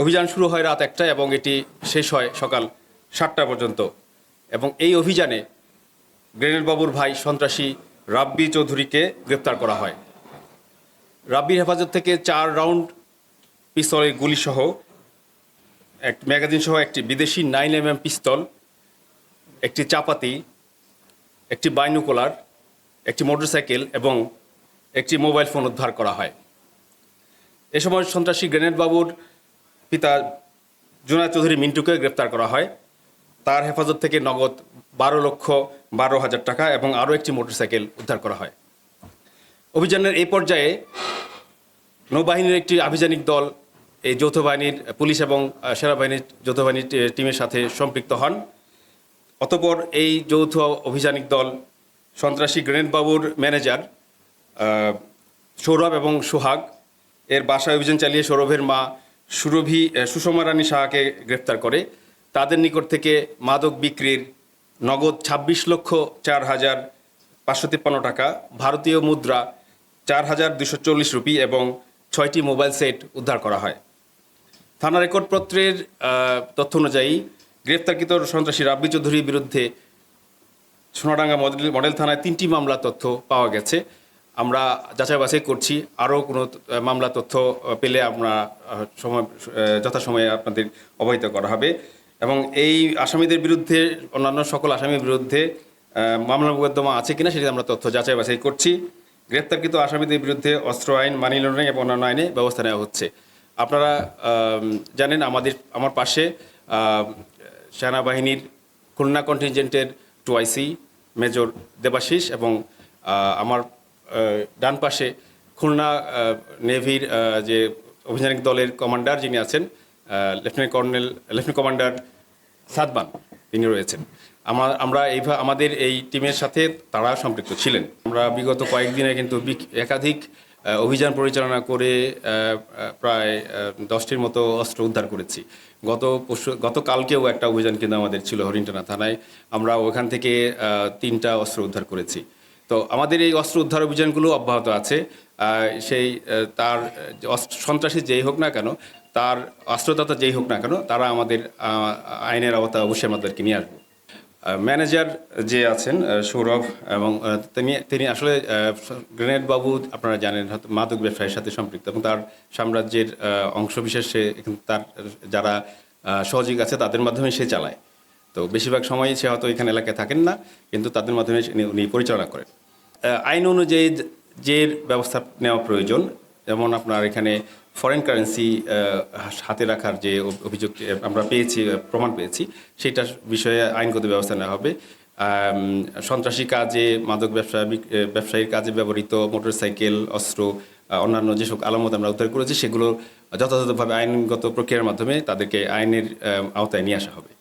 অভিযান শুরু হয় রাত একটা এবং এটি শেষ হয় সকাল সাতটা পর্যন্ত। এবং এই অভিযানে বাবুর ভাই সন্ত্রাসী রাব্বি চৌধুরীকে গ্রেপ্তার করা হয়। রাব্বির হেফাজত থেকে চার রাউন্ড পিস্তলের গুলিসহ এক ম্যাগাজিন সহ একটি বিদেশি নাইন এম এম পিস্তল, একটি চাপাতি, একটি বাইনোকুলার, একটি মোটরসাইকেল এবং একটি মোবাইল ফোন উদ্ধার করা হয়। এ সময় সন্ত্রাসী গ্রেনেড বাবুর পিতা জুনায়দ চৌধুরী মিন্টুকে গ্রেপ্তার করা হয়। তার হেফাজত থেকে নগদ বারো লক্ষ বারো হাজার টাকা এবং আরও একটি মোটরসাইকেল উদ্ধার করা হয়। অভিযানের এই পর্যায়ে নৌবাহিনীর একটি আভিযানিক দল, এই যৌথ বাহিনীর পুলিশ এবং সেনাবাহিনীর যৌথ বাহিনীর টিমের সাথে সম্পৃক্ত হন। অতপর এই যৌথ অভিযানিক দল সন্ত্রাসী গ্রেনেড বাবুর ম্যানেজার সৌরভ এবং সোহাগ, এর বাসায় অভিযান চালিয়ে সৌরভের মা সুরভি সুষমা রানী সাহাকে গ্রেপ্তার করে। তাদের নিকট থেকে মাদক বিক্রির নগদ ছাব্বিশ লক্ষ চার হাজার পাঁচশো তিপ্পান্ন টাকা, ভারতীয় মুদ্রা চার হাজার দুশো চল্লিশ রুপি এবং ছয়টি মোবাইল সেট উদ্ধার করা হয়। থানা রেকর্ডপত্রের তথ্য অনুযায়ী গ্রেপ্তারকৃত সন্ত্রাসী রাব্বি চৌধুরীর বিরুদ্ধে সোনাডাঙ্গা মডেল মডেল থানায় তিনটি মামলা তথ্য পাওয়া গেছে। আমরা যাচাই বাছাই করছি। আরও কোনো মামলা, তথ্য পেলে আমরা সময় যথাসময়ে আপনাদের অবহিত করা হবে। এবং এই আসামিদের বিরুদ্ধে, অন্যান্য সকল আসামির বিরুদ্ধে মামলা মোকদ্দমা আছে কিনা সেটি আমরা তথ্য যাচাই বাছাই করছি। গ্রেপ্তারকৃত আসামিদের বিরুদ্ধে অস্ত্র আইন, মানি লন্ডারিং এবং অন্যান্য আইনে ব্যবস্থা নেওয়া হচ্ছে। আপনারা জানেন আমাদের, আমার পাশে সেনাবাহিনীর Khulna কন্টিনজেন্টের two I C, major Debashish এবং আমার ডান পাশে খুলনা নেভির যে অভিযানিক দলের কমান্ডার যিনি আছেন lieutenant colonel, lieutenant commander Sadban তিনি রয়েছেন। আমরা আমরা এইভাবে আমাদের এই টিমের সাথে তারা সম্পৃক্ত ছিলেন। আমরা বিগত কয়েকদিনে কিন্তু একাধিক অভিযান পরিচালনা করে প্রায় দশটির মতো অস্ত্র উদ্ধার করেছি। গত পরশু, গতকালকেও একটা অভিযান কিন্তু আমাদের ছিল হরিণটানা থানায়। আমরা ওখান থেকে তিনটা অস্ত্র উদ্ধার করেছি। তো আমাদের এই অস্ত্র উদ্ধার অভিযানগুলো অব্যাহত আছে। সেই তার সন্ত্রাসী যেই হোক না কেন, তার অস্ত্রদাতা যেই হোক না কেন, তারা আমাদের আইনের আওতায় অবশ্যই আমাদেরকে নিয়ে আসবে। ম্যানেজার যে আছেন সৌরভ এবং তিনি তিনি আসলে গ্রেনেড বাবু আপনারা জানেন মাদক ব্যবসায়ের সাথে সম্পৃক্ত এবং তার সাম্রাজ্যের অংশ বিশেষ তার, যারা সহযোগী আছে, তাদের মাধ্যমে সে চালায়। তো বেশিরভাগ সময়ই সে হয়তো এখানে এলাকায় থাকেন না, কিন্তু তাদের মাধ্যমে উনি- পরিচালনা করেন। আইন অনুযায়ী যে ব্যবস্থা নেওয়া প্রয়োজন, যেমন আপনার এখানে ফরেন কারেন্সি হাতে রাখার যে অভ- অভিযোগ আমরা পেয়েছি প্রমাণ পেয়েছি সেটা বিষয়ে আইনগত ব্যবস্থা নেওয়া হবে। সন্ত্রাসী কাজে, মাদক ব্যবসা ব্যবসায়ীর কাজে ব্যবহৃত মোটরসাইকেল, অস্ত্র অন্যান্য যেসব আলামত আমরা উদ্ধার করেছি, সেগুলো যথাযথভাবে আইনগত প্রক্রিয়ার মাধ্যমে তাদেরকে আইনের আওতায় নিয়ে আসা হবে।